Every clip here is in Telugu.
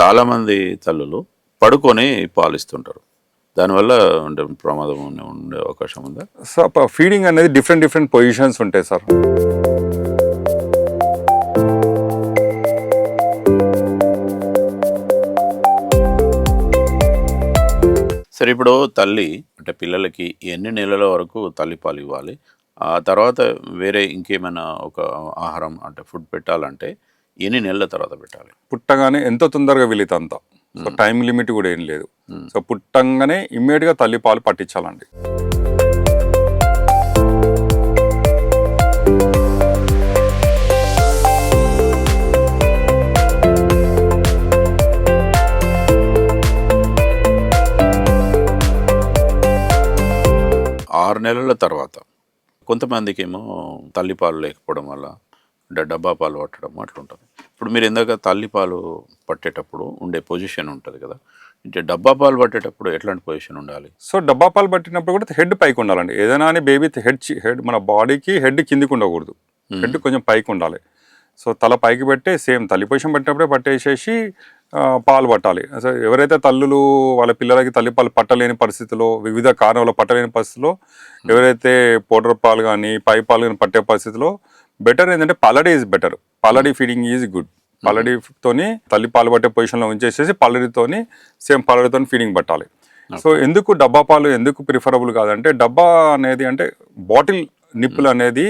చాలామంది తల్లులు పడుకొని పాలిస్తుంటారు. దానివల్ల అంటే ప్రమాదం ఉండే- ఉండే అవకాశం ఉందా? సో ఫీడింగ్ అనేది డిఫరెంట్ డిఫరెంట్ పొజిషన్స్ ఉంటాయి సార్. సరే ఇప్పుడు తల్లి అంటే పిల్లలకి ఎన్ని నెలల వరకు తల్లిపాలు ఇవ్వాలి? ఆ తర్వాత వేరే ఇంకేమైనా ఒక ఆహారం అంటే ఫుడ్ పెట్టాలంటే ఎన్ని నెలల తర్వాత పెట్టాలి? పుట్టగానే ఎంత తొందరగా వీలైతే అంత సో టైం లిమిట్ కూడా ఏం లేదు. సో పుట్టంగానే ఇమ్మీడియట్గా తల్లి పాలు పట్టించాలండి. ఆరు నెలల తర్వాత కొంతమందికి ఏమో తల్లిపాలు లేకపోవడం వల్ల డబ్బా పాలు పట్టడం అట్లుంటుంది. ఇప్పుడు మీరు ఇందాక తల్లిపాలు పట్టేటప్పుడు ఉండే పొజిషన్ ఉంటుంది కదా. అంటే డబ్బా పాలు పట్టేటప్పుడు ఎట్లాంటి పొజిషన్ ఉండాలి? సో డబ్బా పాలు పట్టినప్పుడు కూడా హెడ్ పైకి ఉండాలండి. ఏదైనా అని బేబీ హెడ్ హెడ్ మన బాడీకి హెడ్ కిందికి ఉండకూడదు. హెడ్ కొంచెం పైకి ఉండాలి. సో తల పైకి పెట్టే సేమ్ తల్లి పొజిషన్ పట్టినప్పుడే పట్టేసేసి పాలు పట్టాలి. అసలు ఎవరైతే తల్లులు వాళ్ళ పిల్లలకి తల్లిపాలు పట్టలేని పరిస్థితిలో వివిధ కారణాలు పట్టలేని పరిస్థితిలో ఎవరైతే పౌడర్ పాలు కానీ పై పాలు కానీ పట్టే పరిస్థితిలో బెటర్ ఏంటంటే పల్లడి ఈజ్ బెటర్ పల్లడి ఫీడింగ్ ఈజ్ గుడ్ పల్లడితోని తల్లి పాలు పట్టే పొజిషన్లో ఉంచేసేసి పల్లడితోని సేమ్ పల్లడితోని ఫీడింగ్ పట్టాలి. సో ఎందుకు డబ్బా పాలు ఎందుకు ప్రిఫరబుల్ కాదంటే డబ్బా అనేది అంటే బాటిల్ నిప్పులు అనేది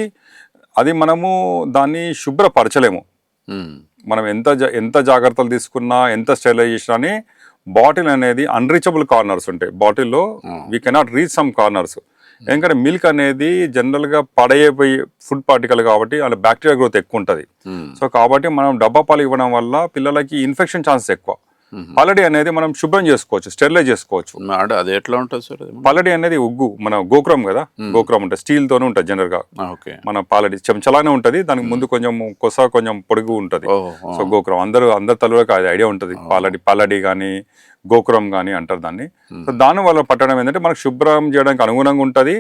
అది మనము దాన్ని శుభ్రపరచలేము. ఉమ్, మనం ఎంత జా- ఎంత జాగ్రత్తలు తీసుకున్నా ఎంత స్టెరిలైజేషన్ అని బాటిల్ అనేది అన్రీచబుల్ కార్నర్స్ ఉంటాయి. బాటిల్లో we cannot reach some corners ఎందుకంటే మిల్క్ అనేది జనరల్గా పడైపోయి ఫుడ్ పార్టికల్ కాబట్టి అందులో బ్యాక్టీరియా గ్రోత్ ఎక్కువ ఉంటుంది సో కాబట్టి మనం డబ్బా పాలు ఇవ్వడం వల్ల పిల్లలకి ఇన్ఫెక్షన్ ఛాన్సెస్ ఎక్కువ. పల్లడి అనేది మనం శుభ్రం చేసుకోవచ్చు స్టెరిలైజ్ చేసుకోవచ్చు. అంటే అది ఎట్లా ఉంటుంది సార్ అనేది ఉగ్గు మన గోక్రం కదా? గోక్రం ఉంటుంది స్టీల్ తోనే ఉంటుంది జనరల్గా. మన పాలడి చెంచలానే ఉంటది దానికి ముందు కొంచెం కొస కొంచెం పొడుగు ఉంటది. సో గోక్రం అందరూ అందరి తల్లులకు అది ఐడియా ఉంటుంది. పాలడి పల్లడి కానీ గోకురం కానీ అంటారు దాన్ని. సో దాని వల్ల పట్టడం ఏంటంటే మనకు శుభ్రం చేయడానికి అనుగుణంగా ఉంటుంది.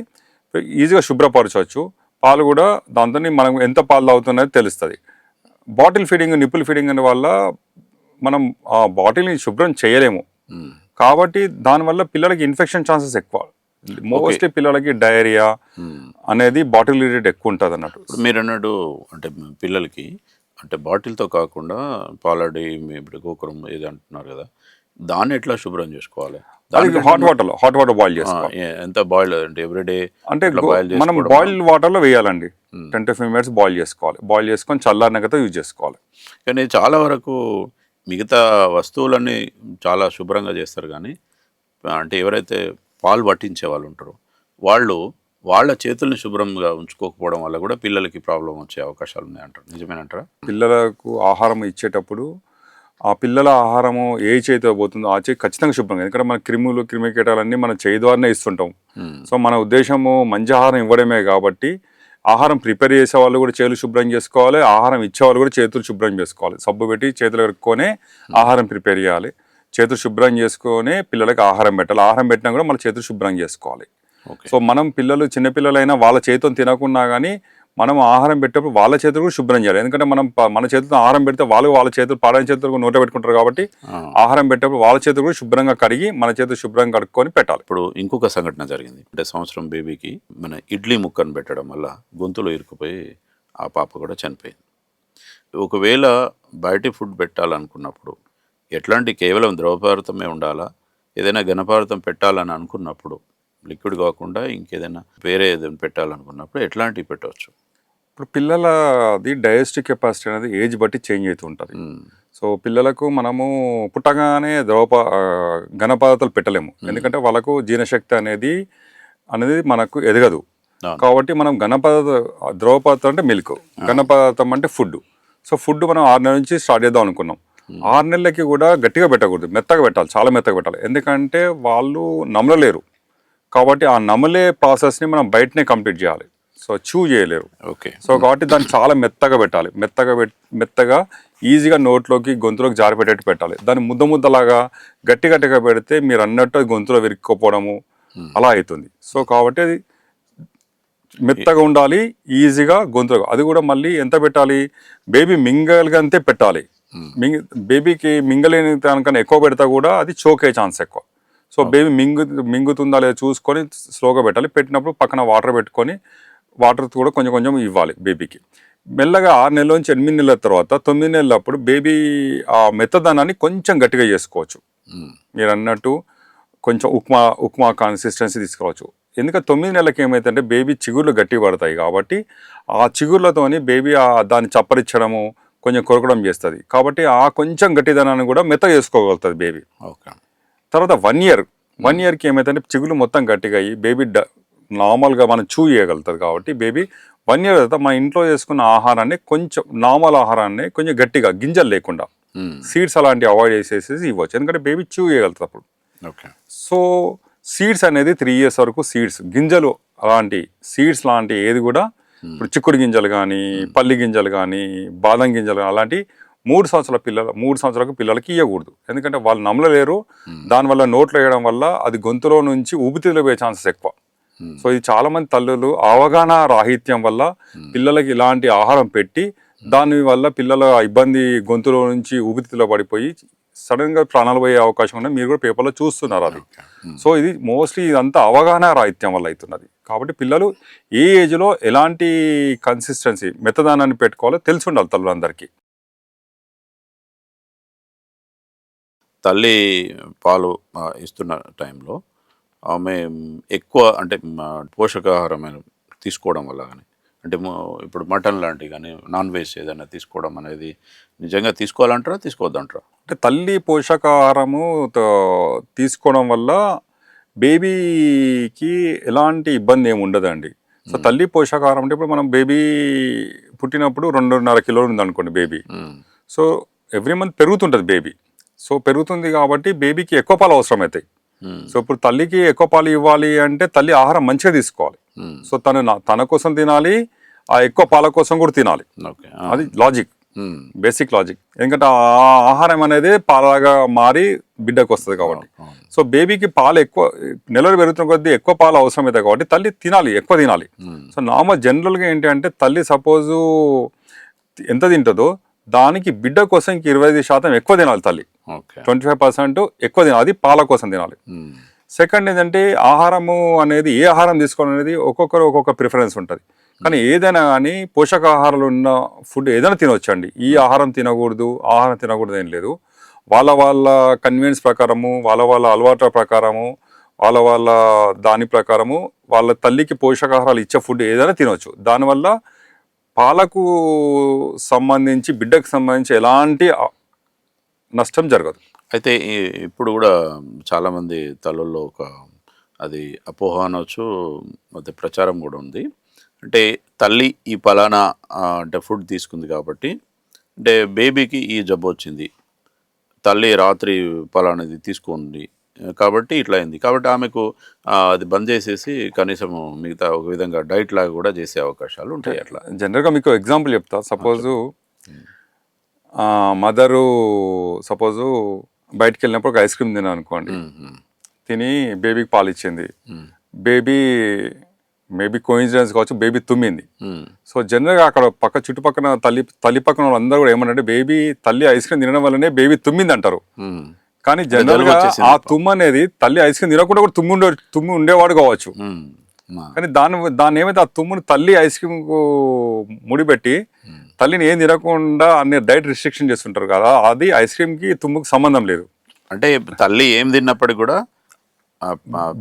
ఈజీగా శుభ్రపరచవచ్చు. పాలు కూడా దాంతో మనం ఎంత పాలు తాగుతున్నది తెలుస్తుంది. బాటిల్ ఫీడింగ్ నిప్పుల్ ఫీడింగ్ అనే వల్ల మనం ఆ బాటిల్ని శుభ్రం చేయలేము. కాబట్టి దానివల్ల పిల్లలకి ఇన్ఫెక్షన్ ఛాన్సెస్ ఎక్కువ. మోస్ట్లీ పిల్లలకి డయేరియా. అనేది బాటిల్ రిలేటెడ్ ఎక్కువ ఉంటుంది అన్నట్టు. మీరు అన్నట్టు అంటే పిల్లలకి అంటే బాటిల్తో కాకుండా పాలడి ఇప్పుడు గోకురం ఏది అంటున్నారు కదా దాన్ని ఎట్లా శుభ్రం చేసుకోవాలి? అది హాట్ వాటర్లో హాట్ వాటర్ బాయిల్ చేసుకోవాలి. ఎంత బాయిల్ అంటే ఎవ్రీడే అంటే మనం? బాయిల్ వాటర్లో వేయాలండి. Ten to five minutes boil చేసుకోవాలి. బాయిల్ చేసుకొని చల్లారినాకతో యూజ్ చేసుకోవాలి. కానీ చాలా వరకు మిగతా వస్తువులన్నీ చాలా శుభ్రంగా చేస్తారు కానీ అంటే ఎవరైతే పాలు పట్టించే వాళ్ళు ఉంటారో వాళ్ళు వాళ్ళ చేతుల్ని శుభ్రంగా ఉంచుకోకపోవడం వల్ల కూడా పిల్లలకి ప్రాబ్లం వచ్చే అవకాశాలు ఉన్నాయంటారు. నిజమేనంటారా? పిల్లలకు ఆహారం ఇచ్చేటప్పుడు ఆ పిల్లల ఆహారము ఏ చేతితో పోతుందో ఆ చేయి ఖచ్చితంగా శుభ్రంగా ఎందుకంటే మన క్రిములు క్రిమికీటాలన్నీ మన చేయి ద్వారానే ఇస్తుంటాం. ఉమ్, సో మన ఉద్దేశము మంచి ఆహారం ఇవ్వడమే కాబట్టి ఆహారం ప్రిపేర్ చేసే వాళ్ళు కూడా చేతులు శుభ్రం చేసుకోవాలి ఆహారం ఇచ్చే వాళ్ళు కూడా చేతులు శుభ్రం చేసుకోవాలి. సబ్బు పెట్టి చేతులు కడుక్కొని ఆహారం ప్రిపేర్ చేయాలి. చేతులు శుభ్రం చేసుకొని పిల్లలకి ఆహారం పెట్టాలి. ఆహారం పెట్టినా కూడా మన చేతులు శుభ్రం చేసుకోవాలి. సో మనం పిల్లలు చిన్నపిల్లలైనా వాళ్ళ చేతితో తినకున్నా కానీ మనం ఆహారం పెట్టేటప్పుడు వాళ్ళ చేతులు కూడా శుభ్రం చేయాలి. ఎందుకంటే మనం మన చేతితో ఆహారం పెడితే వాళ్ళు వాళ్ళ చేతులు పాడైన చేతులు నోట పెట్టుకుంటారు కాబట్టి. ఆహారం పెట్టేటప్పుడు వాళ్ళ చేతులు కూడా శుభ్రంగా కడిగి మన చేతులు శుభ్రంగా కడుక్కొని పెట్టాలి. ఇప్పుడు ఇంకొక సంఘటన జరిగింది. అంటే సంవత్సరం బేబీకి మన ఇడ్లీ ముక్కను పెట్టడం వల్ల గొంతులో ఇరుక్కుపోయి ఆ పాప కూడా చనిపోయింది. ఒకవేళ బయటి ఫుడ్ పెట్టాలనుకున్నప్పుడు ఎట్లాంటి కేవలం ద్రవ పదార్థమే ఉండాలా? ఏదైనా ఘనపదార్థం పెట్టాలని అనుకున్నప్పుడు లిక్విడ్ కాకుండా ఇంకేదైనా వేరే ఏదైనా పెట్టాలనుకున్నప్పుడు ఎట్లాంటివి పెట్టవచ్చు? ఇప్పుడు పిల్లలది డైజెస్టివ్ కెపాసిటీ అనేది ఏజ్ బట్టి చేంజ్ అవుతూ ఉంటుంది. సో పిల్లలకు మనము పుట్టగానే ద్రవ ప- ఆ, ఘన పదార్థాలు పెట్టలేము ఎందుకంటే వాళ్ళకు జీర్ణశక్తి అనేది అనేది మనకు ఎదగదు. కాబట్టి మనం ఘన పదార్థ ద్రవ పదార్థం అంటే మిల్క్ ఘన పదార్థం అంటే ఫుడ్ సో ఫుడ్ మనం ఆరు నెలల నుంచి స్టార్ట్ చేద్దాం అనుకున్నాం. ఆరు నెలలకి కూడా గట్టిగా పెట్టకూడదు. మెత్తగా పెట్టాలి. చాలా మెత్తగా పెట్టాలి. ఎందుకంటే వాళ్ళు నమలలేరు కాబట్టి ఆ నమలే ప్రాసెస్ని మనం బయటనే కంప్లీట్ చేయాలి. సో చూ చేయలేరు. ఓకే. సో కాబట్టి దాన్ని చాలా మెత్తగా పెట్టాలి. మెత్తగా మెత్తగా ఈజీగా నోట్లోకి గొంతులోకి జారిపెట్టేట్టు పెట్టాలి. దాన్ని ముద్ద ముద్దలాగా గట్టి గట్టిగా పెడితే మీరు అన్నట్టు గొంతులో విరుక్కుపోవడము అలా అవుతుంది సో కాబట్టి అది మెత్తగా ఉండాలి ఈజీగా గొంతులో. అది కూడా మళ్ళీ ఎంత పెట్టాలి? బేబీ మింగల్గంతే పెట్టాలి. మింగి బేబీకి మింగలేని దానికన్నా ఎక్కువ పెడతా కూడా అది చోక్ ఛాన్స్ ఎక్కువ. సో బేబీ మింగు మింగుతుందా లేదా చూసుకొని స్లోగా పెట్టాలి. పెట్టినప్పుడు పక్కన వాటర్ పెట్టుకొని వాటర్ కూడా కొంచెం కొంచెం ఇవ్వాలి బేబీకి. మెల్లగా ఆరు నెలల నుంచి ఎనిమిది నెలల తర్వాత తొమ్మిది నెలలప్పుడు బేబీ ఆ మెత్తదనాన్ని కొంచెం గట్టిగా చేసుకోవచ్చు. మీరు అన్నట్టు కొంచెం ఉప్మా ఉప్మా కన్సిస్టెన్సీ తీసుకోవచ్చు. ఎందుకంటే తొమ్మిది నెలలకి ఏమైతుందంటే బేబీ చిగుర్లు గట్టి పడతాయి కాబట్టి ఆ చిగుర్లతోని బేబీ ఆ దాన్ని చప్పరించడము కొంచెం కొరకడం చేస్తుంది. కాబట్టి ఆ కొంచెం గట్టిదనాన్ని కూడా మెత్త చేసుకోగలుగుతుంది బేబీ. ఓకే. తర్వాత వన్ ఇయర్ వన్ ఇయర్కి ఏమైతుందంటే చిగులు మొత్తం గట్టిగా అయ్యి బేబీ డ నార్మల్గా మనం చూ చేయగలుగుతుంది కాబట్టి బేబీ వన్ ఇయర్ తర్వాత మన ఇంట్లో చేసుకున్న ఆహారాన్ని కొంచెం నార్మల్ ఆహారాన్ని కొంచెం గట్టిగా గింజలు లేకుండా సీడ్స్ అలాంటివి అవాయిడ్ చేసేసి ఇవ్వచ్చు. ఎందుకంటే బేబీ చూ చేయగలుగుతుంది అప్పుడు. ఓకే సో సీడ్స్ అనేది త్రీ ఇయర్స్ వరకు సీడ్స్ గింజలు అలాంటి సీడ్స్ లాంటి ఏది కూడా ఇప్పుడు చిక్కుడు గింజలు కానీ పల్లి గింజలు కానీ బాదం గింజలు కానీ అలాంటి మూడు సంవత్సరాల పిల్లల మూడు సంవత్సరాలకు పిల్లలకి ఇవ్వకూడదు ఎందుకంటే వాళ్ళు నమ్మలేరు. దానివల్ల నోట్లో వేయడం వల్ల అది గొంతులో నుంచి ఊపిరితిత్తులో పోయే ఛాన్సెస్ ఎక్కువ. సో ఇది చాలా మంది తల్లులు అవగాహన రాహిత్యం వల్ల పిల్లలకి ఇలాంటి ఆహారం పెట్టి దాని వల్ల పిల్లల ఇబ్బంది గొంతులో నుంచి ఊపిరితిత్తులో పడిపోయి సడన్గా ప్రాణాలు పోయే అవకాశం ఉన్నది. మీరు కూడా పేపర్లో చూస్తున్నారు అది. సో ఇది మోస్ట్లీ ఇదంతా అవగాహన రాహిత్యం వల్ల అవుతున్నది. కాబట్టి పిల్లలు ఏ ఏజ్లో ఎలాంటి కన్సిస్టెన్సీ మెత్తదానాన్ని పెట్టుకోవాలో తెలిసి ఉండాలి తల్లులందరికీ. తల్లి పాలు ఇస్తున్న టైంలో ఆమె ఎక్కువ అంటే పోషకాహారమైన తీసుకోవడం వల్ల కానీ అంటే ఇప్పుడు మటన్ లాంటివి కానీ నాన్ వెజ్ ఏదైనా తీసుకోవడం అనేది నిజంగా తీసుకోవాలంటారా తీసుకోవద్దంటారా? అంటే తల్లి పోషకాహారము తీసుకోవడం వల్ల బేబీకి ఎలాంటి ఇబ్బంది ఏమి ఉండదండి. సో తల్లి పోషకాహారం అంటే ఇప్పుడు మనం బేబీ పుట్టినప్పుడు రెండున్నర కిలోలు ఉంది అనుకోండి బేబీ సో ఎవ్రీ మంత్ పెరుగుతుంటుంది బేబీ. సో పెరుగుతుంది కాబట్టి బేబీకి ఎక్కువ పాలు అవసరం అవుతాయి ఉమ్, సో ఇప్పుడు తల్లికి ఎక్కువ పాలు ఇవ్వాలి అంటే తల్లి ఆహారం మంచిగా తీసుకోవాలి. ఉమ్, సో తను తన కోసం తినాలి ఆ ఎక్కువ పాల కోసం కూడా తినాలి. అది లాజిక్ బేసిక్ లాజిక్ ఎందుకంటే ఆ ఆహారం అనేది పాలగా మారి బిడ్డకు వస్తుంది కాబట్టి. అవును. సో బేబీకి పాలు ఎక్కువ నెలలు పెరుగుతున్న కొద్దీ ఎక్కువ పాలు అవసరం అవుతాయి కాబట్టి తల్లి తినాలి ఎక్కువ తినాలి. ఉమ్, సో నార్మల్ జనరల్గా ఏంటి అంటే తల్లి సపోజు ఎంత తింటుందో దానికి బిడ్డ కోసం ఇంక ఇరవై ఐదు శాతం ఎక్కువ తినాలి తల్లి. ట్వంటీ ఫైవ్ పర్సెంట్ ఎక్కువ తినాలి అది పాల కోసం తినాలి. సెకండ్ ఏంటంటే ఆహారము అనేది ఏ ఆహారం తీసుకోవడం అనేది ఒక్కొక్కరు ఒక్కొక్క ప్రిఫరెన్స్ ఉంటుంది. కానీ ఏదైనా కానీ పోషకాహారాలు ఉన్న ఫుడ్ ఏదైనా తినొచ్చండి. ఈ ఆహారం తినకూడదు ఆహారం తినకూడదు ఏం లేదు. వాళ్ళ వాళ్ళ కన్వీనియన్స్ ప్రకారము వాళ్ళ వాళ్ళ అలవాట్ల ప్రకారము వాళ్ళ వాళ్ళ దాని ప్రకారము వాళ్ళ తల్లికి పోషకాహారాలు ఇచ్చే ఫుడ్ ఏదైనా తినొచ్చు. దానివల్ల పాలకు సంబంధించి బిడ్డకు సంబంధించి ఎలాంటి నష్టం జరగదు. అయితే ఇప్పుడు కూడా చాలామంది తలల్లో ఒక అది అపోహ అనొచ్చు అది ప్రచారం కూడా ఉంది. అంటే తల్లి ఈ పలానా అంటే ఫుడ్ తీసుకుంది కాబట్టి అంటే బేబీకి ఈ జబ్బు వచ్చింది. తల్లి రాత్రి పలానాది తీసుకోండి కాబట్టి ఇట్లా అయింది. కాబట్టి ఆమెకు అది బంద్ చేసేసి కనీసం మిగతా ఒక విధంగా డైట్ లాగా కూడా చేసే అవకాశాలు ఉంటాయి అట్లా. జనరల్గా మీకు ఎగ్జాంపుల్ చెప్తా. సపోజు మదరు సపోజు బయటికి వెళ్ళినప్పుడు ఒక ఐస్ క్రీమ్ తిన్నాను అనుకోండి. తిని బేబీకి పాలు ఇచ్చింది. బేబీ మేబీ కోయిన్సిడెన్స్ కావచ్చు బేబీ తుమ్మింది. సో జనరల్గా అక్కడ పక్క చుట్టుపక్కల తల్లి తల్లి పక్కన వాళ్ళందరూ కూడా ఏమన్నారంటే బేబీ తల్లి ఐస్ క్రీమ్ తినడం వల్లనే బేబీ తుమ్మింది అంటారు కానీ జనరల్గా వచ్చేసింది. ఆ తుమ్ము అనేది తల్లి ఐస్ క్రీమ్ తినకుండా కూడా తుమ్ము ఉండే తుమ్ము ఉండేవాడు కావచ్చు. కానీ దాని దాన్ని ఏమైతే ఆ తుమ్ముని తల్లి ఐస్ క్రీమ్కు ముడిపెట్టి తల్లిని ఏం తినకుండా అన్ని డైట్ రిస్ట్రిక్షన్ చేస్తుంటారు కదా అది ఐస్ క్రీమ్కి తుమ్ముకి సంబంధం లేదు. అంటే తల్లి ఏం తిన్నప్పటికి కూడా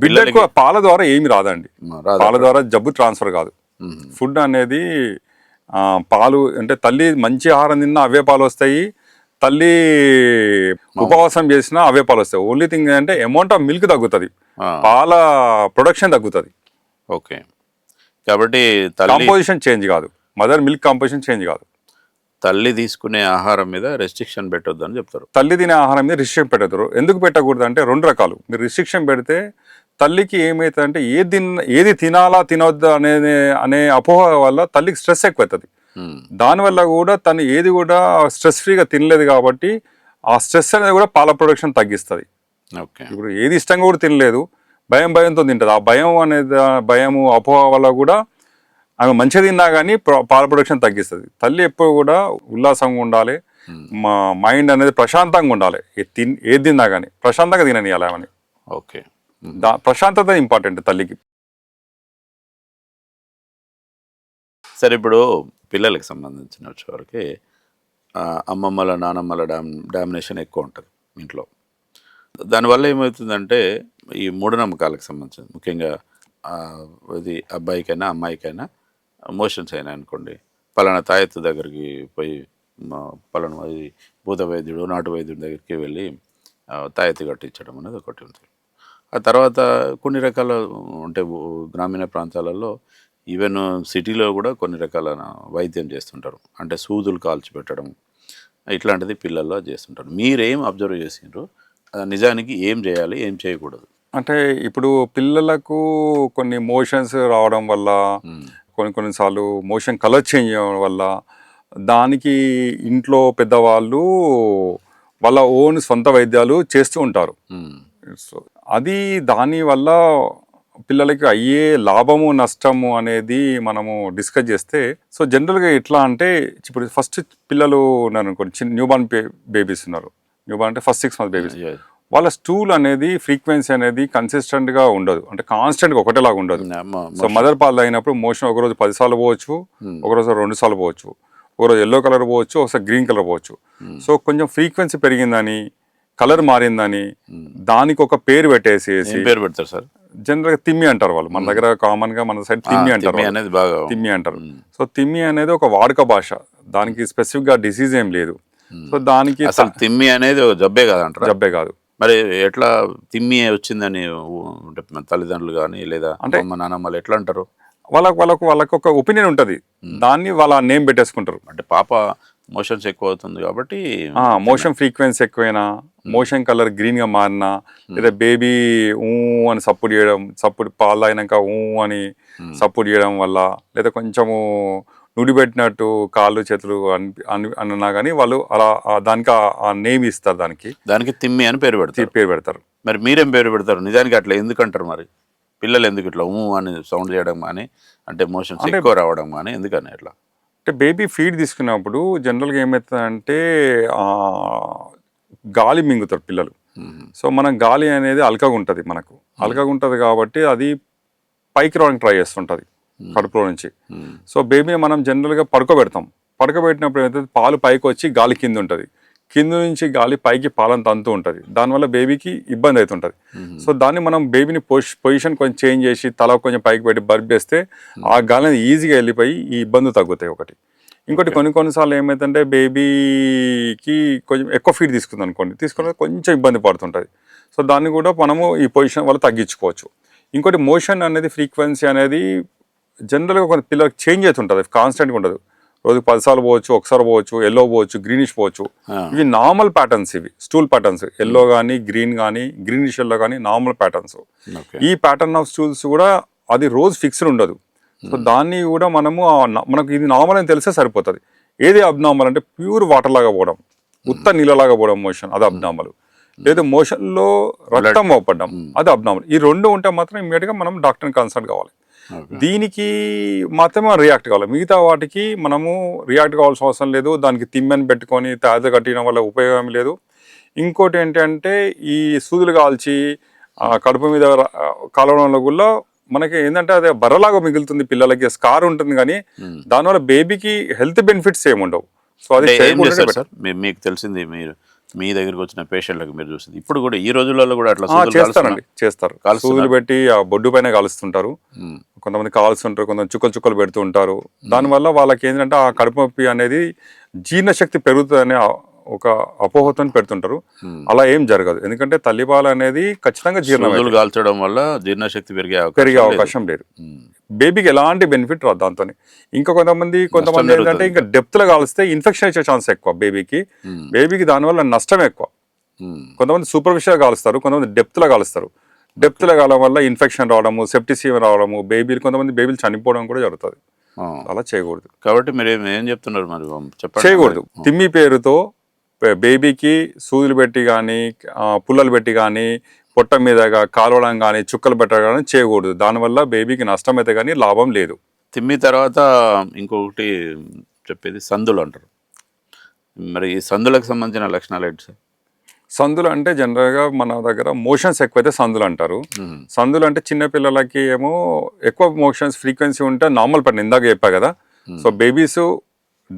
బిడ్డకు ఆ పాల ద్వారా ఏమి రాదండి. రాదా? పాల ద్వారా జబ్బు ట్రాన్స్ఫర్ కాదు. ఫుడ్ అనేది పాలు అంటే తల్లి మంచి ఆహారం తిన్నా అవే పాలు వస్తాయి. తల్లి ఉపవాసం చేసినా అవే పాలు వస్తాయి. ఓన్లీ థింగ్ ఏంటంటే అమౌంట్ ఆఫ్ మిల్క్ తగ్గుతుంది. పాల ప్రొడక్షన్ తగ్గుతుంది. ఓకే. కాబట్టి కాంపోజిషన్ చేంజ్ కాదు. మదర్ మిల్క్ కాంపోజిషన్ చేంజ్ కాదు. తల్లి తీసుకునే ఆహారం మీద రెస్ట్రిక్షన్ పెట్టొద్దు అని చెప్తారు. తల్లి తినే ఆహారం మీద రిస్ట్రిక్షన్ పెట్టదు ఎందుకు పెట్టకూడదు అంటే రెండు రకాలు. మీరు రిస్ట్రిక్షన్ పెడితే తల్లికి ఏమవుతుందంటే ఏది ఏది తినాలా తినొద్దు అనే అనే అపోహ వల్ల తల్లికి స్ట్రెస్ ఎక్కువ అవుతుంది దానివల్ల కూడా తను ఏది కూడా స్ట్రెస్ ఫ్రీగా తినలేదు కాబట్టి ఆ స్ట్రెస్ అనేది కూడా పాల ప్రొడక్షన్ తగ్గిస్తుంది. ఓకే. ఇప్పుడు ఏది ఇష్టంగా కూడా తినలేదు భయం భయంతో తింటుంది. ఆ భయం అనేది భయము అపోహ వల్ల కూడా ఆమె మంచిగా తిన్నా కానీ పాల ప్రొడక్షన్ తగ్గిస్తుంది. తల్లి ఎప్పుడు కూడా ఉల్లాసంగా ఉండాలి. మా మైండ్ అనేది ప్రశాంతంగా ఉండాలి. తిన్ ఏది తిన్నా కానీ ప్రశాంతంగా తిననియాలి ఆమెని. ఓకే. దా ప్రశాంతత ఇంపార్టెంట్ తల్లికి. సరే ఇప్పుడు పిల్లలకి సంబంధించిన వచ్చేవరకు అమ్మమ్మల నానమ్మల డామ్ డామినేషన్ ఎక్కువ ఉంటుంది ఇంట్లో. దానివల్ల ఏమవుతుందంటే ఈ మూఢనమ్మకాలకు సంబంధించి ముఖ్యంగా ఇది అబ్బాయికైనా అమ్మాయికైనా మోషన్స్ అయినా అనుకోండి. పలానా తాయెత్తు దగ్గరికి పోయి పలానా ఇది భూత వైద్యుడు నాటు వైద్యుడి దగ్గరికి వెళ్ళి తాయత్తు కట్టించడం అనేది ఒకటి ఉంది ఆ తర్వాత కొన్ని రకాల అంటే గ్రామీణ ప్రాంతాలలో ఈవెన్ సిటీలో కూడా కొన్ని రకాల వైద్యం చేస్తుంటారు. అంటే సూదులు కాల్చి పెట్టడం ఇట్లాంటిది పిల్లల్లో చేస్తుంటారు. మీరేం అబ్జర్వ్ చేసిండ్రు? నిజానికి ఏం చేయాలి ఏం చేయకూడదు? అంటే ఇప్పుడు పిల్లలకు కొన్ని మోషన్స్ రావడం వల్ల కొన్ని కొన్నిసార్లు మోషన్ కలర్ చేంజ్ అవ్వడం వల్ల దానికి ఇంట్లో పెద్దవాళ్ళు వాళ్ళ ఓన్ సొంత వైద్యాలు చేస్తూ ఉంటారు. సో అది దాని వల్ల పిల్లలకి అయ్యే లాభము నష్టము అనేది మనము డిస్కస్ చేస్తే సో జనరల్గా ఎట్లా అంటే ఇప్పుడు ఫస్ట్ పిల్లలు ఉన్నారు అనుకోండి చిన్న న్యూ బార్న్ బేబీస్ ఉన్నారు. న్యూ బార్న్ అంటే ఫస్ట్ సిక్స్ మంత్ బేబీస్. వాళ్ళ స్టూల్ అనేది ఫ్రీక్వెన్సీ అనేది కన్సిస్టెంట్గా ఉండదు. అంటే కాన్స్టెంట్గా ఒకటేలాగా ఉండదు. అమ్మ- సో మదర్ పాలు తాగినప్పుడు మోషన్ ఒకరోజు పది సార్లు పోవచ్చు ఒకరోజు రెండు సార్లు పోవచ్చు ఒకరోజు ఎల్లో కలర్ పోవచ్చు ఒకసారి గ్రీన్ కలర్ పోవచ్చు. సో కొంచెం ఫ్రీక్వెన్సీ పెరిగిందని కలర్ మారిందని దానికి ఒక పేరు పెట్టేసేసి ఏం పేరు పెడతారు సార్? జనరల్గా తిమ్మి అంటారు వాళ్ళు. మన దగ్గర కామన్గా మన సైడ్ తిమ్మి అంటారు. అనేది బాగా తిమ్మి అంటారు. సో తిమ్మి అనేది ఒక వాడుక భాష. దానికి స్పెసిఫిక్గా డిసీజ్ ఏం లేదు. సో దానికి అసలు తిమ్మి అనేది జబ్బే కాదంటారా? జబ్బే కాదు. మరి ఎట్లా తిమ్మి వచ్చిందని అంటే తల్లిదండ్రులు కానీ లేదా అమ్మ నాన్నమ్మలు ఎట్లా అంటారు? వాళ్ళకు వాళ్ళకు వాళ్ళకు ఒక ఒపీనియన్ ఉంటది. దాన్ని వాళ్ళ నేమ్ పెట్టేసుకుంటారు. అంటే పాప మోషన్స్ ఎక్కువ అవుతుంది కాబట్టి మోషన్ ఫ్రీక్వెన్సీ ఎక్కువైనా మోషన్ కలర్ గ్రీన్గా మారినా లేదా బేబీ ఊ అని సపోర్ట్ చేయడం సపోర్ట్ పాలు తాగినాక ఊ అని సపోర్ట్ చేయడం వల్ల లేదా కొంచెము నుడి పెట్టినట్టు కాళ్ళు చేతులు అని అని- అన్నా కానీ వాళ్ళు అలా దానికి ఆ- నేమ్ ఇస్తారు దానికి. దానికి తిమ్మి అని పేరు పెడతారు. పేరు పెడతారు. మరి మీరేం పేరు పెడతారు? నిజానికి అట్లా ఎందుకు అంటారు మరి? పిల్లలు ఎందుకు ఇట్లా ఊ అని సౌండ్ చేయడం కానీ అంటే మోషన్స్ ఎక్కువ రావడం కానీ ఎందుకని అట్లా? అంటే బేబీ ఫీడ్ తీసుకున్నప్పుడు జనరల్గా ఏమవుతుందంటే గాలి మింగుతారు పిల్లలు. సో మనం గాలి అనేది అలకగా ఉంటుంది మనకు. అలకగా ఉంటుంది కాబట్టి అది పైకి రావడానికి ట్రై చేస్తుంటుంది కడుపులో నుంచి. సో బేబీని మనం జనరల్గా పడుకోబెడతాం. పడుకోబెట్టినప్పుడు ఏమైతే పాలు పైకి వచ్చి గాలి కింద ఉంటుంది. కింద నుంచి గాలి పైకి పాలను తంతూ ఉంటుంది. దానివల్ల బేబీకి ఇబ్బంది అవుతుంటుంది. సో దాన్ని మనం బేబీని పొజిషన్ కొంచెం చేంజ్ చేసి తల కొంచెం పైకి పెట్టి బర్బేస్తే ఆ గాలి అనేది ఈజీగా వెళ్ళిపోయి ఈ ఇబ్బందులు తగ్గుతాయి ఒకటి. ఇంకోటి కొన్ని కొన్నిసార్లు ఏమైతుందంటే బేబీకి కొంచెం ఎక్కువ ఫీడ్ తీసుకుంది అనుకోండి. తీసుకున్న కొంచెం ఇబ్బంది పడుతుంటుంది. సో దాన్ని కూడా మనము ఈ పొజిషన్ వల్ల తగ్గించుకోవచ్చు. ఇంకోటి మోషన్ అనేది ఫ్రీక్వెన్సీ అనేది జనరల్గా కొన్ని పిల్లలకి చేంజ్ అవుతుంటుంది. కాన్స్టెంట్గా ఉండదు. రోజు పదిసార్లు పోవచ్చు ఒకసారి పోవచ్చు ఎల్లో పోవచ్చు గ్రీనిష్ పోవచ్చు. ఇవి నార్మల్ ప్యాటర్న్స్ ఇవి. Stool patterns. ఎల్లో కానీ గ్రీన్ కానీ గ్రీనిష్ ఎల్లో కానీ నార్మల్ ప్యాటర్న్స్. ఈ ప్యాటర్న్ ఆఫ్ స్టూల్స్ కూడా అది రోజు ఫిక్స్డ్ ఉండదు. సో దాన్ని కూడా మనము మనకు ఇది నార్మల్ అని తెలిసే సరిపోతుంది. ఏది అబ్నార్మల్ అంటే ప్యూర్ వాటర్ లాగా పోవడం ఉత్త నీళ్ళలాగా పోవడం మోషన్ అది అబ్నార్మల్ లేదా మోషన్లో రక్తం పోపడ్డం అది అబ్నార్మల్ ఈ రెండు ఉంటే మాత్రం ఇమీడియట్గా మనం డాక్టర్ని కన్సల్ట్ కావాలి. దీనికి మాత్రమే రియాక్ట్ కావాలి. మిగతా వాటికి మనము రియాక్ట్ కావాల్సిన అవసరం లేదు. దానికి తిమ్మని పెట్టుకొని తాజా కట్టడం వల్ల ఉపయోగం లేదు. ఇంకోటి ఏంటంటే ఈ సూదులు కాల్చి కడుపు మీద ర- కాలవడం వల్ల కూడా మనకి ఏంటంటే అదే బర్రలాగా మిగులుతుంది పిల్లలకి స్కార్ ఉంటుంది కానీ దానివల్ల బేబీకి హెల్త్ బెనిఫిట్స్ ఏమి ఉండవు. సో అది మీకు తెలిసింది మీరు మీ దగ్గరికి వచ్చిన పేషెంట్లకు మీరు చూసింది. ఇప్పుడు కూడా ఈ రోజులలో కూడా అట్లా చేస్తారండి చేస్తారు? సూదులు పెట్టి ఆ బొడ్డు పైన కాలుస్తుంటారు. కొంతమంది కాలుస్తుంటారు కొంతమంది చుక్కలు చుక్కలు పెడుతూ ఉంటారు. దానివల్ల వాళ్ళకి ఏంటంటే ఆ కడుపు నొప్పి అనేది జీర్ణశక్తి పెరుగుతుంది అనే ఆ- ఒక అపోహతో పెడుతుంటారు. అలా ఏం జరగదు. ఎందుకంటే తల్లిపాలు అనేది ఖచ్చితంగా జీర్ణం కాల్చడం వల్ల జీర్ణశక్తి పెరిగే పెరిగే అవకాశం లేదు. బేబీకి ఎలాంటి బెనిఫిట్ రాదు దాంతో ఇంకా కొంతమంది కొంతమంది ఏంటంటే ఇంకా డెప్త్లో కాలిస్తే ఇన్ఫెక్షన్ వచ్చే ఛాన్స్ ఎక్కువ బేబీకి. బేబీకి దానివల్ల నష్టం ఎక్కువ. కొంతమంది సూపర్ఫిషియల్ కాలుస్తారు కొంతమంది డెప్త్లో కాలుస్తారు. డెప్త్లో కాలడం వల్ల ఇన్ఫెక్షన్ రావడము సెప్టిసియం రావడము బేబీలు కొంతమంది బేబీలు చనిపోవడం కూడా జరుగుతుంది. అలా చేయకూడదు. కాబట్టి మీరు ఏం- చెప్తున్నారు మరి? చెప్పండి. చేయకూడదు. తిమ్మి పేరుతో బేబీకి సూదులు పెట్టి కానీ పుల్లలు పెట్టి కానీ పొట్ట మీదగా కాలవడం కానీ చుక్కలు పెట్టడం కానీ చేయకూడదు. దానివల్ల బేబీకి నష్టం అయితే కానీ లాభం లేదు. తిమ్మి తర్వాత ఇంకొకటి చెప్పేది సందులు అంటారు. మరి ఈ సందులకు సంబంధించిన లక్షణాలు ఏంటి సార్? సందులు అంటే జనరల్గా మన దగ్గర మోషన్స్ ఎక్కువైతే సందులు అంటారు. సందులు అంటే చిన్న పిల్లలకి ఏమో ఎక్కువ మోషన్స్ ఫ్రీక్వెన్సీ ఉంటే నార్మల్ పడిన ఇందాక చెప్పా కదా. So babies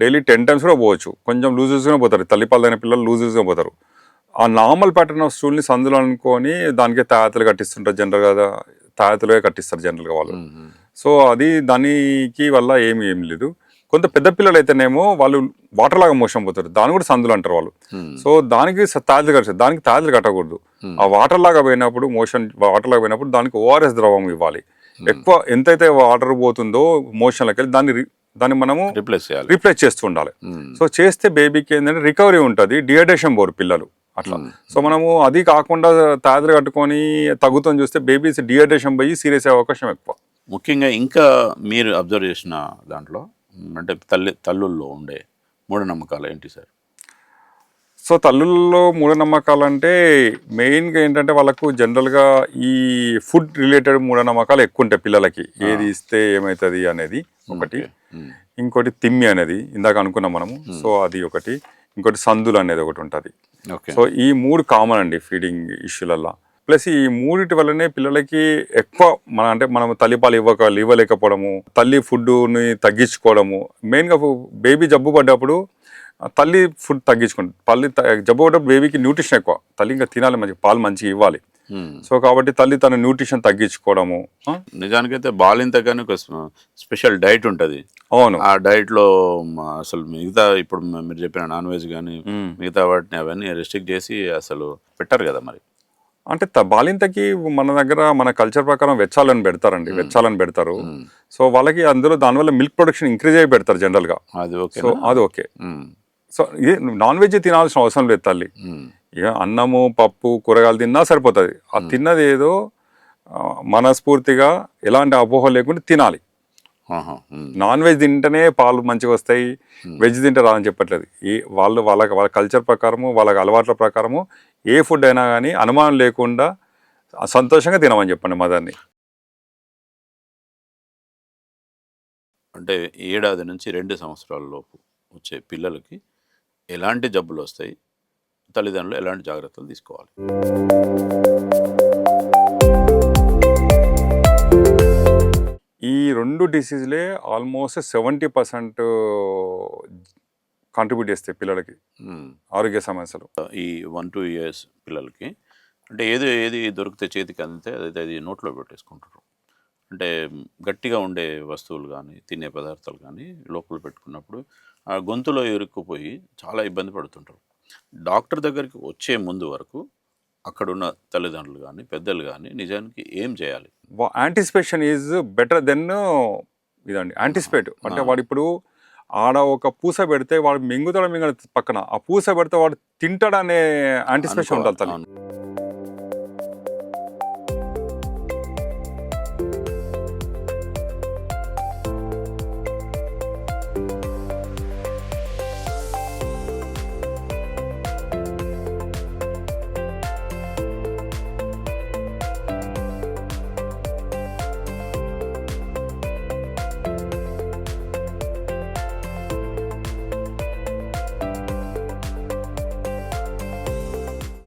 daily ten times కూడా పోవచ్చు. కొంచెం లూజెస్గా పోతారు. తల్లిపాలు అయిన పిల్లలు లూజెస్గా పోతారు. ఆ నార్మల్ ప్యాటర్న్ ఆఫ్ స్టూల్ని సందులు అనుకొని దానికి తాయతలు కట్టిస్తుంటారు జనరల్గా తాయతలుగా కట్టిస్తారు జనరల్గా వాళ్ళు. సో అది దానికి వల్ల ఏమి ఏం లేదు. కొంత పెద్ద పిల్లలు అయితేనేమో వాళ్ళు వాటర్ లాగా మోషన్ పోతారు. దాని కూడా సందులు అంటారు వాళ్ళు. సో దానికి తాయతలు కట్టారు దానికి తాయతలు కట్టకూడదు. ఆ వాటర్ లాగా పోయినప్పుడు మోషన్ వాటర్ లాగా పోయినప్పుడు దానికి ఓఆర్ఎస్ ద్రవం ఇవ్వాలి. ఎక్కువ ఎంతైతే వాటర్ పోతుందో మోషన్లోకి వెళ్ళి దాన్ని దాన్ని మనము రిప్లేస్ చేయాలి. రీప్లేస్ చేస్తూ ఉండాలి. సో చేస్తే బేబీకి ఏంటంటే రికవరీ ఉంటుంది డిహైడ్రేషన్ పోరు పిల్లలు. అట్లా. సో మనము అది కాకుండా తాయతలు కట్టుకొని తగ్గుతుంది చూస్తే బేబీస్ డిహైడ్రేషన్ పోయి సీరియస్ అయ్యే అవకాశం ఎక్కువ. ముఖ్యంగా ఇంకా మీరు అబ్జర్వ్ చేసిన దాంట్లో అంటే తల్లి తల్లుల్లో ఉండే మూఢనమ్మకాలు ఏంటి సార్? సో తల్లుల్లో మూఢనమ్మకాలు అంటే మెయిన్గా ఏంటంటే వాళ్ళకు జనరల్గా ఈ ఫుడ్ రిలేటెడ్ మూఢనమ్మకాలు ఎక్కువ ఉంటాయి పిల్లలకి ఏది ఇస్తే ఏమవుతుంది అనేది ఒకటి. ఇంకోటి తిమ్మి అనేది ఇందాక అనుకున్నాం మనము. సో అది ఒకటి. ఇంకోటి సందులు అనేది ఒకటి ఉంటుంది. ఓకే. సో ఈ మూడు కామన్ అండి ఫీడింగ్ ఇష్యూలల్లో. ప్లస్ ఈ మూడిటి వల్లనే పిల్లలకి ఎక్కువ మన అంటే మనం తల్లిపాలు ఇవ్వక ఇవ్వలేకపోవడము తల్లి ఫుడ్ని తగ్గించుకోవడము మెయిన్గా బేబీ జబ్బు పడ్డప్పుడు తల్లి ఫుడ్ తగ్గించుకుంటుంది. తల్లి జబ్బు బేబీకి న్యూట్రిషన్ ఎక్కువ. తల్లి ఇంకా తినాలి మంచి పాలు మంచిగా ఇవ్వాలి. సో కాబట్టి తల్లి తన న్యూట్రిషన్ తగ్గించుకోవడము? నిజానికైతే బాలింత కానీ ఒక స్పె- స్పెషల్ డైట్ ఉంటుంది. అవును. ఆ డైట్లో మ, అసలు మిగతా ఇప్పుడు మీరు చెప్పిన నాన్ వెజ్ కానీ. మిగతా వాటిని అవన్నీ రెస్ట్రిక్ట్ చేసి అసలు పెట్టారు కదా మరి? అంటే త- బాలింతకి మన దగ్గర మన కల్చర్ ప్రకారం వెచ్చాలని పెడతారండి వెచ్చాలని పెడతారు. సో వాళ్ళకి అందులో దానివల్ల మిల్క్ ప్రొడక్షన్ ఇంక్రీజ్ అయ్యి పెడతారు జనరల్గా అది ఓకే అది ఓకే. సో ఇది నాన్ వెజ్ తినాల్సిన అవసరం లేదు తల్లి. ఇక అన్నము పప్పు కూరగాయలు తిన్నా సరిపోతుంది. ఆ తిన్నది ఏదో మనస్ఫూర్తిగా ఎలాంటి అపోహ లేకుండా తినాలి. నాన్ వెజ్ తింటేనే పాలు మంచిగా వస్తాయి. వెజ్ తింటే రాదని చెప్పట్లేదు. ఈ వాళ్ళు వాళ్ళకి వాళ్ళ కల్చర్ ప్రకారము వాళ్ళకి అలవాట్ల ప్రకారము ఏ ఫుడ్ అయినా కానీ అనుమానం లేకుండా సంతోషంగా తినమని చెప్పండి మదర్ని. అంటే ఏడాది నుంచి రెండు సంవత్సరాల లోపు వచ్చే పిల్లలకి ఎలాంటి జబ్బులు వస్తాయి తల్లిదండ్రులు ఎలాంటి జాగ్రత్తలు తీసుకోవాలి? ఈ రెండు డిసీజ్లే ఆల్మోస్ట్ సెవెంటీ పర్సెంట్ కాంట్రిబ్యూట్ చేస్తాయి పిల్లలకి. ఆరోగ్య సమస్యలు. ఈ వన్ టూ ఇయర్స్ పిల్లలకి అంటే ఏది ఏది దొరికితే చేతికి అందితే అది అది నోట్లో పెట్టేసుకుంటారు. అంటే గట్టిగా ఉండే వస్తువులు కానీ తినే పదార్థాలు కానీ లోపల పెట్టుకున్నప్పుడు ఆ గొంతులో ఇరుక్కుపోయి చాలా ఇబ్బంది పడుతుంటారు. డాక్టర్ దగ్గరికి వచ్చే ముందు వరకు అక్కడున్న తల్లిదండ్రులు కానీ పెద్దలు కానీ నిజానికి ఏం చేయాలి? యాంటిసిపేషన్ ఈజ్ బెటర్ దెన్ ఇదండి యాంటిసిపేట్ అంటే వాడు ఇప్పుడు ఆడ ఒక పూస పెడితే వాడు మింగుతాడు మింగడు పక్కన. ఆ పూస పెడితే వాడు తింటాడనే యాంటిసిపేషన్ ఉంటుంది తల్లి.